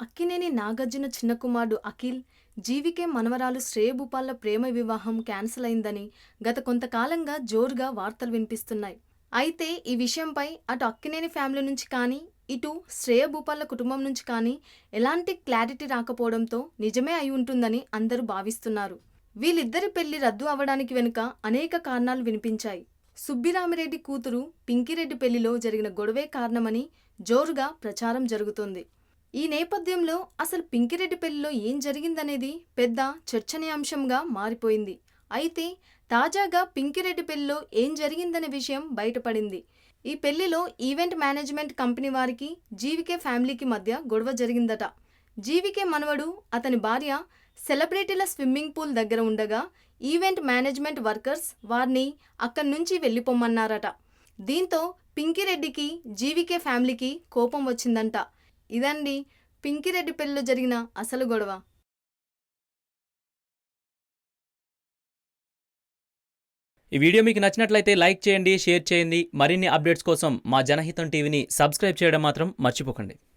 అక్కినేని నాగార్జున చిన్న కుమారుడు అఖిల్ జీవికే మనవరాలు శ్రేయభూపాల్ల ప్రేమ వివాహం క్యాన్సిల్ అయిందని గత కొంతకాలంగా జోరుగా వార్తలు వినిపిస్తున్నాయి. అయితే ఈ విషయంపై అటు అక్కినేని ఫ్యామిలీ నుంచి కానీ ఇటు శ్రేయభూపాల్ల కుటుంబం నుంచి కానీ ఎలాంటి క్లారిటీ రాకపోవడంతో నిజమే అయి ఉంటుందని అందరూ భావిస్తున్నారు. వీళ్ళిద్దరి పెళ్ళి రద్దు అవడానికి వెనుక అనేక కారణాలు వినిపించాయి. సుబ్బిరామిరెడ్డి కూతురు పింకిరెడ్డి పెళ్ళిలో జరిగిన గొడవే కారణమని జోరుగా ప్రచారం జరుగుతోంది. ఈ నేపథ్యంలో అసలు పింకిరెడ్డి పెళ్ళిలో ఏం జరిగిందనేది పెద్ద చర్చనీయాంశంగా మారిపోయింది. అయితే తాజాగా పింకిరెడ్డి పెళ్ళిలో ఏం జరిగిందనే విషయం బయటపడింది. ఈ పెళ్ళిలో ఈవెంట్ మేనేజ్మెంట్ కంపెనీ వారికి జీవికే ఫ్యామిలీకి మధ్య గొడవ జరిగిందట. జీవికే మనవడు అతని భార్య సెలబ్రిటీల స్విమ్మింగ్ పూల్ దగ్గర ఉండగా ఈవెంట్ మేనేజ్మెంట్ వర్కర్స్ వారిని అక్కడి నుంచి వెళ్ళిపోమ్మన్నారట. దీంతో పింకిరెడ్డికి జీవికే ఫ్యామిలీకి కోపం వచ్చిందంట. ఇదండి పింకిరెడ్డి పెళ్ళిలో జరిగిన అసలు గొడవ. ఈ వీడియో మీకు నచ్చినట్లయితే లైక్ చేయండి షేర్ చేయండి. మరిన్ని అప్డేట్స్ కోసం మా జనహితం టీవీని సబ్స్క్రైబ్ చేయడం మాత్రం మర్చిపోకండి.